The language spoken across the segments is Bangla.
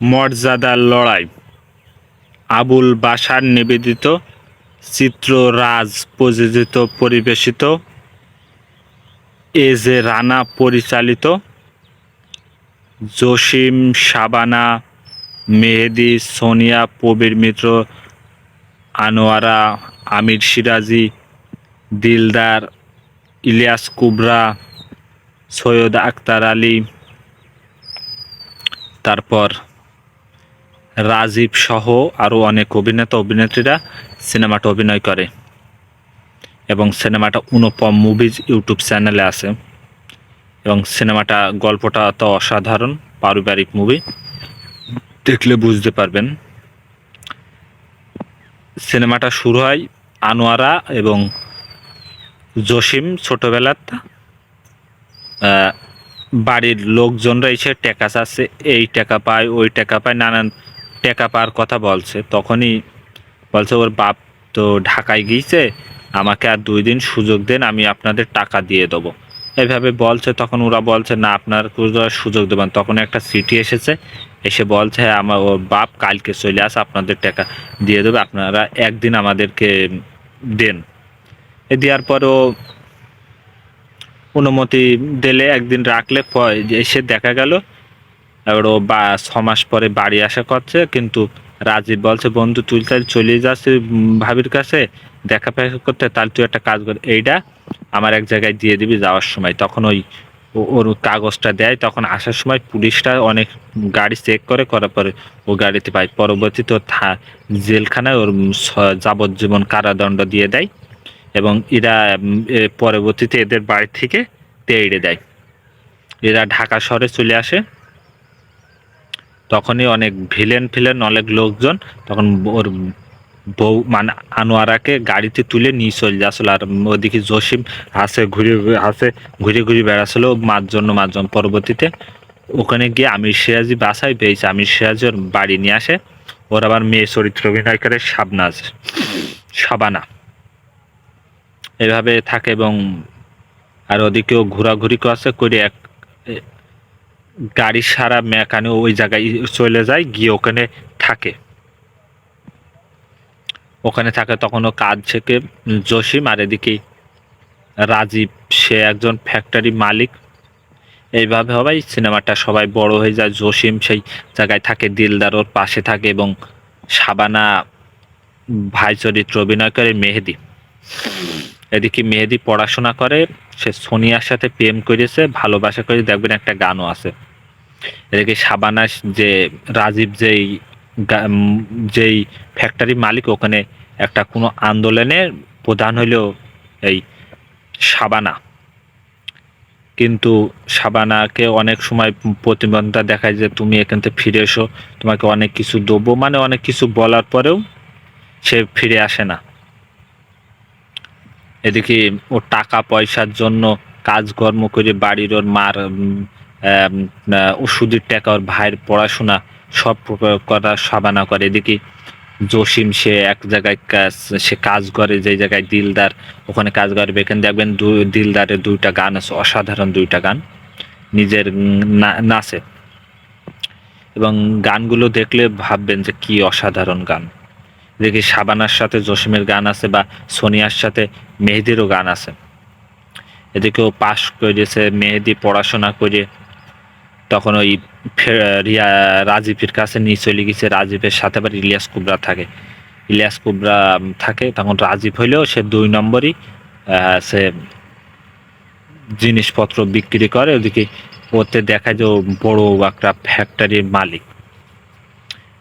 মর্যাদার লড়াই। আবুল বাসার নিবেদিত চিত্ররাজ প্রযোজিত, পরিবেশিত। এ জে রানা পরিচালিত। জসিম শাবানা মেহেদি, সোনিয়া, প্রবীর মিত্র, আনোয়ারা, আমির সিরাজি, দিলদার, ইলিয়াস কুবরা, সৈয়দ আক্তার আলী। তারপর রাজীব সহ আরও অনেক অভিনেতা, অভিনেত্রীরা সিনেমাটা অভিনয় করে এবং সিনেমাটা অনুপম মুভিজ ইউটিউব চ্যানেলে আছে এবং সিনেমাটা গল্পটা তো অসাধারণ, পারিবারিক মুভি। দেখলে বুঝতে পারবেন। সিনেমাটা শুরু হয় আনোয়ারা এবং জসিম ছোটবেলার। বাড়ির লোকজনরা এসে টাকা চাচ্ছে, এই টাকা পায়, ওই টাকা পায়, নানান টাকা পাওয়ার কথা বলছে, তখনই বলছে, ওর বাপ তো ঢাকায় গিয়েছে, আমাকে আর দুই দিন সুযোগ দেন, আমি আপনাদের টাকা দিয়ে দেবো। এভাবে বলছে, তখন ওরা বলছে, না, আপনার সুযোগ দেবেন তখন একটা সিটি এসেছে, এসে বলছে হ্যাঁ আমার ওর বাপ কালকে চলে আস, আপনাদের টাকা দিয়ে দেবে, আপনারা একদিন আমাদেরকে দেন। এ দেওয়ার পরও অনুমতি দিলে একদিন রাখলে এসে দেখা গেল এবার ও বা ছ মাস পরে বাড়ি আসা করছে, কিন্তু রাজীব বলছে, বন্ধু, তুই তাহলে চলে যাচ্ছে ভাবির কাছে, দেখা ফেখা করতে, তাহলে তুই একটা কাজ কর এইটা আমার এক জায়গায় দিয়ে দিবি যাওয়ার সময়। তখন ওই ওর কাগজটা দেয়, তখন আসার সময় পুলিশটা অনেক গাড়ি চেক করে, করার পরে ও গাড়িতে পায়। পরবর্তীতে ওর থা- জেলখানায় ওর যাবজ্জীবন কারাদণ্ড দিয়ে দেয় এবং এরা পরবর্তীতে এদের বাড়ি থেকে তেড়ে দেয়। এরা ঢাকা শহরে চলে আসে। তখনই অনেক ভিলেন ফিলেন অনেক লোকজন তখন ওর বউ মানে আনোয়ারাকে গাড়িতে তুলে নিয়ে চলে যাচ্ছিল আর ওদিকে জসিম হাসে ঘুরে হাসে ঘুরে ঘুরে বেড়াচ্ছিল মার জন্য মার জন্য। পরবর্তীতে ওখানে গিয়ে আমির সিরাজি বাসায় পেয়েছে। আমির সিরাজি ওর বাড়ি নিয়ে আসে। ওর আবার মেয়ে চরিত্র অভিনয় করে শাবনাজ, শাবানা। এভাবে থাকে এবং আর ওদিকেও ঘোরাঘুরি করছে, করে এক গাড়ি সারা মেকানে ওই জায়গায় চলে যায়, গিয়ে ওখানে থাকে। ওখানে থাকে তখন ও কাজ থেকে জসিম আর এদিকে রাজীব, সে একজন ফ্যাক্টরি মালিক। এইভাবে হবাই সিনেমাটা সবাই বড় হয়ে যায়, জসিম সেই জায়গায় থাকে দিলদার ওর পাশে থাকে এবং সাবানা ভাই চরিত্র অভিনয় করে মেহেদি। এদিকে মেহেদি পড়াশোনা করে, সে সোনিয়ার সাথে প্রেম করেছে, ভালোবাসা করে দেখবেন একটা গানও আছে। এদিকে সাবানা যে রাজীব যেই যেই ফ্যাক্টরি মালিক, ওখানে একটা কোনো আন্দোলনের প্রধান হইল এই সাবানা। কিন্তু সাবানাকে অনেক সময় প্রতিবন্ধতা দেখায় যে তুমি এখান থেকে ফিরে এসো, তোমাকে অনেক কিছু দেবো মানে অনেক কিছু বলার পরেও সে ফিরে আসে না। এদিকে ও টাকা পয়সার জন্য কাজকর্ম করে বাড়ির ওর মার ওষুধের টাকা ওর ভাইয়ের পড়াশোনা সব করা, সাবানা করে। এদিকে জসিম, সে এক জায়গায় কাজ, সে কাজ করে, যে জায়গায় দিলদার, ওখানে কাজ করবে এখানে দেখবেন দিলদারের দুইটা গান আছে, অসাধারণ দুইটা গান। নিজের নাচে। এবং গানগুলো দেখলে ভাববেন যে কি অসাধারণ গান। দেখি সাবানার সাথে জসিমের গান আছে বা সোনিয়ার সাথে মেহেদিরও গান আছে। এদিকেও পাশ করেছে মেহেদি পড়াশোনা করে তখন ওই রিয়া, রাজীবের কাছে নিয়ে চলে গেছে। রাজীবের সাথে আবার ইলিয়াস কুবরা থাকে। ইলিয়াস কুবরা থাকে, তখন রাজীব হইলেও সে দুই নম্বরই সে জিনিসপত্র বিক্রি করে। ওদিকে ওতে দেখা ও বড় একটা ফ্যাক্টরির মালিক।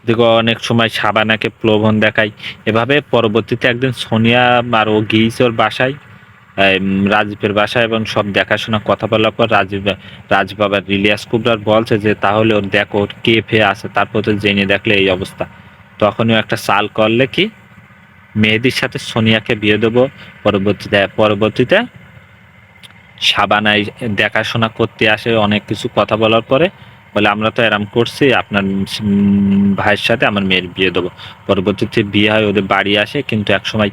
এদিকে অনেক সময় সাবানাকে প্রলোভন দেখায়। এভাবে পরবর্তীতে একদিন সোনিয়া আর ও গিয়েছে ওর বাসায়। রাজীবের বাসায় এবং সব দেখাশোনা, কথা বলার পর রাজীব রাজবাবার রিলিয়াস কুবরার বলছে যে, তাহলে ওর দেখো, ওর কে ফে আছে, তারপর তো জেনে দেখলে এই অবস্থা। তখনই একটা সাল করলে কি, মেহেদির সাথে সোনিয়াকে বিয়ে দেবো, পরবর্তীতে পরবর্তীতে সাবানায় দেখাশোনা করতে আসে, অনেক কিছু কথা বলার পরে, বলে, আমরা তো এরম করছি, আপনার ভাইয়ের সাথে আমার মেয়ের বিয়ে দেবো। পরবর্তীতে বিয়ে হয়, ওদের বাড়ি আসে, কিন্তু একসময়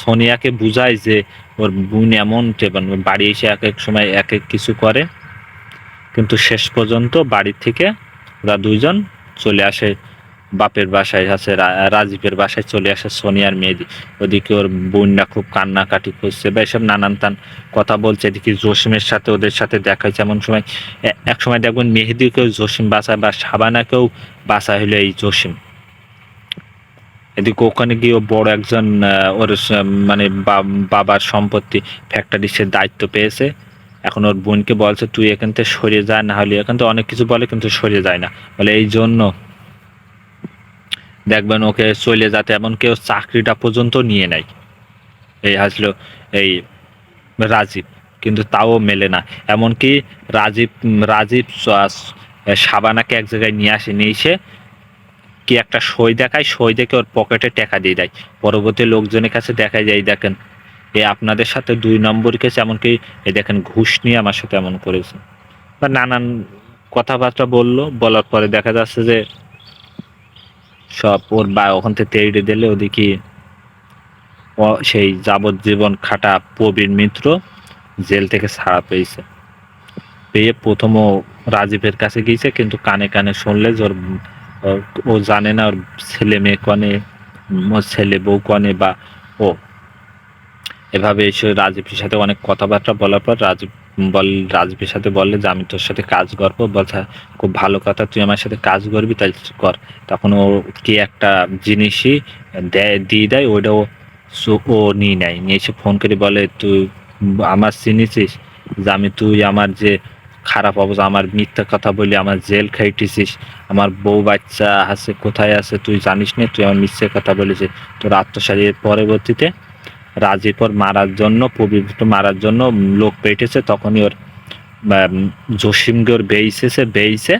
সোনিয়াকে বুঝায় যে ওর বোন এমন এবং বাড়ি এসে এক এক সময় এক এক কিছু করে। কিন্তু শেষ পর্যন্ত বাড়ি থেকে ওরা দুইজন চলে আসে বাপের বাসায়, আছে রাজীবের বাসায় চলে আসে সোনিয়ার মেহেদি ওদিকে ওর বোনরা খুব কান্নাকাটি করছে বা এসব নানান তান কথা বলছে। এদিকে জসিমের সাথে, ওদের সাথে দেখা হয়েছে এমন সময়। এক সময় দেখবেন মেহেদিকেও জসিম বাসায় বা সাবানাকেও বাসা হলো এই জসিম। এদিকে ওখানে গিয়ে বড় একজন ওর মানে বাবার সম্পত্তি ফ্যাক্টরি সে দায়িত্ব পেয়েছে। এখন ওর বোনকে বলছে, তুই এখান থেকে সরে যা, না হলে এখান থেকে অনেক কিছু বলে, কিন্তু সরে যায় না। বলে, এই জন্য দেখবেন ওকে চলে যাতে এমন কেউ চাকরিটা পর্যন্ত নিয়ে নেয়। এই আসলো এই রাজীব, কিন্তু তাও মেলে না। এমনকি রাজীব রাজীব সাবানাকে এক জায়গায় নিয়ে আসে নিয়ে কি একটা সই দেখায়, সই দেখে ওর পকেটে টাকা দিয়ে দেয়। পরবর্তী লোকজনের কাছে দেখা যায় দেখেন, এ আপনাদের সাথে দুই নম্বর কেস, এমনকি এই দেখেন, ঘুষ নিয়ে আমার সাথে এমন করেছে। বা নানান কথাবার্তা বলল, বলার পরে দেখা যাচ্ছে যে সব ওর বা ওখান থেকে তেড়ে দিলে ওদিকে সেই যাবজ্জীবন খাটা প্রবীণ মিত্র জেল থেকে ছাড়া পেয়েছে। পেয়ে প্রথম রাজীবের কাছে গিয়েছে, কিন্তু কানে কানে শুনলে যে ওর- ও জানে না, ওর ছেলে মেয়ে কনে ছেলে বউ কনে বা ও। এভাবে এসে রাজীবের সাথে অনেক কথাবার্তা বলার পর রাজীব বল, রাজীবের সাথে বললে যে, আমি তোর সাথে কাজ করব। বলছে, খুব ভালো কথা, তুই আমার সাথে কাজ করবি, তাই কর। তখন ও কি একটা জিনিসই দেয়, দিয়ে দেয় ওইটাও সো- ও নিয়ে নেয়। নিয়ে এসে ফোন করে বলে, তুই আমার চিনিছিস যে, আমি, তুই আমার যে খারাপ অবস্থা, আমার মিথ্যা কথা বলি, আমার জেল খাইতেছিস, আমার বউ বাচ্চা আছে, কোথায় আছে তুই জানিস না, তুই আমার মিথ্যে কথা বলেছিস। তোর আত্মসারির পরবর্তীতে রাজীবর মারার জন্য, পবিত্র মারার জন্য লোক পেটেছে, তখনই ওর জসিমকে ওর বেইছে বেইছে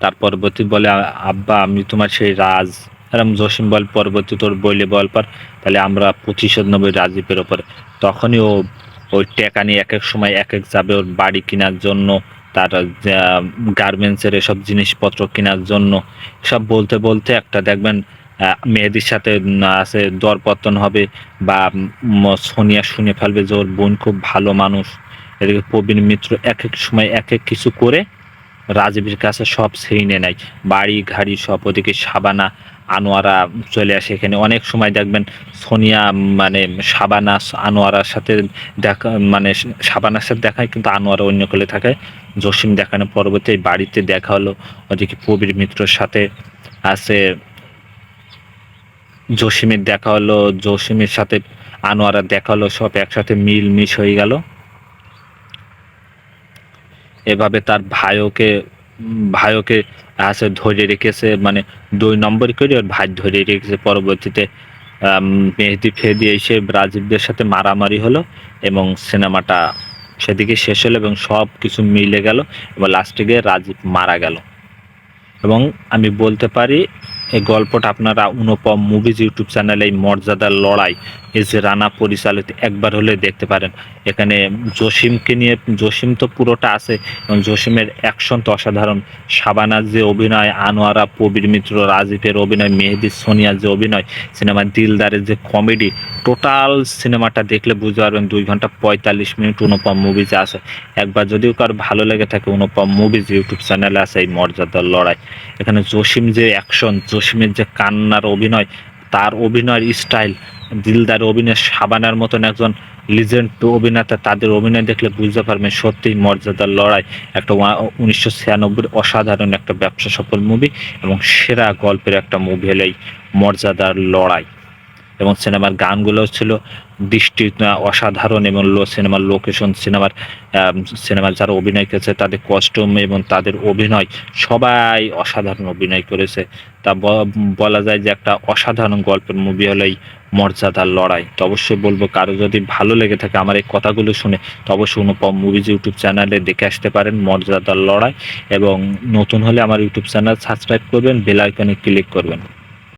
তার পরবর্তী বলে, আব্বা, আমি তোমার সেই রাজ। এরম জসিম বল, পরবর্তী তোর বইলে বল পর, তাহলে আমরা প্রতিশোধ নেব রাজীবের ওপরে। তখনই ও ওই টাকা নিয়ে এক এক সময় এক এক যাবে ওর বাড়ি কেনার জন্য, তার গার্মেন্টসের এসব জিনিসপত্র কেনার জন্য। সব বলতে বলতে একটা দেখবেন মেয়েদের সাথে আছে দরপতন হবে বা সোনিয়া শুনে ফেলবে যে ওর বোন খুব ভালো মানুষ। এদিকে প্রবীণ মিত্র এক এক সময় এক এক কিছু করে রাজীবের কাছে সব ছিনে নেয়। বাড়ি, ঘাড়ি সব ওদিকে সাবানা আনোয়ারা চলে আসে। এখানে অনেক সময় দেখবেন সোনিয়া মানে সাবানা আনোয়ারার সাথে দেখা মানে সাবানার সাথে দেখায় কিন্তু আনোয়ারা অন্য কোলে থাকে। জসিম দেখানো পরবর্তী বাড়িতে দেখা হলো। ওদিকে প্রবীর মিত্রর সাথে আছে। জসিমের দেখা হলো, জসিমের সাথে আনোয়ারা দেখা হলো, সব একসাথে মিল মিশ হয়ে গেল। এভাবে তার ভাইওকে ভাইওকে আছে ধরে রেখেছে মানে দুই নম্বর করে ওর ভাই ধরে রেখেছে। পরবর্তীতে মেহেদি ফেদি এসে রাজীবদের সাথে মারামারি হলো এবং সিনেমাটা সেদিকে শেষ হলো এবং সব কিছু মিলে গেল এবং লাস্টে গিয়ে রাজীব মারা গেল। এবং আমি বলতে পারি এই গল্পটা আপনারা অনুপম মুভিজ ইউটিউব চ্যানেলে এই মর্যাদার লড়াই, এই যে রানা পরিচালিত, একবার হলে দেখতে পারেন। এখানে জসিমকে নিয়ে, জসিম তো পুরোটা আছে, এবং জসিমের অ্যাকশন তো অসাধারণ। সাবানার যে অভিনয়, আনোয়ারা, প্রবীর মিত্র, রাজীবের অভিনয়, মেহেদি সোনিয়ার যে অভিনয় সিনেমা দিলদারের যে কমেডি, টোটাল সিনেমাটা দেখলে বুঝতে পারবেন দুই ঘণ্টা পঁয়তাল্লিশ মিনিট অনুপম মুভিজে আছে। একবার যদিও কারও ভালো লেগে থাকে, অনুপম মুভিজ ইউটিউব চ্যানেলে আছে এই মর্যাদার লড়াই। এখানে জসিম যে অ্যাকশন জসিমের যে কান্নার অভিনয়, তার অভিনয়ের স্টাইল দিলদার অভিনয় সাবানার মতন একজন লিজেন্ড অভিনেতা, তাদের অভিনয় দেখলে বুঝতে পারবেন সত্যিই মর্যাদার লড়াই। একটা উনিশশো ছিয়ানব্বই অসাধারণ একটা ব্যবসা সফল মুভি এবং সেরা গল্পের একটা মুভি হলেই মর্যাদার লড়াই। এবং সিনেমার গানগুলো ছিল দৃষ্টি অসাধারণ এবং লো সিনেমার লোকেশন সিনেমার সিনেমার যারা অভিনয় করেছে, তাদের কস্টিউম এবং তাদের অভিনয়, সবাই অসাধারণ অভিনয় করেছে। তা বলা যায় যে একটা অসাধারণ গল্পের মুভি হলো এই মর্যাদার লড়াই। তো অবশ্যই বলব, কারও যদি ভালো লেগে থাকে আমার এই কথাগুলো শুনে, তো অবশ্যই অনুপম মুভিজ ইউটিউব চ্যানেলে দেখে আসতে পারেন মর্যাদার লড়াই এবং নতুন হলে আমার ইউটিউব চ্যানেল সাবস্ক্রাইব করবেন বেল আইকনে ক্লিক করবেন।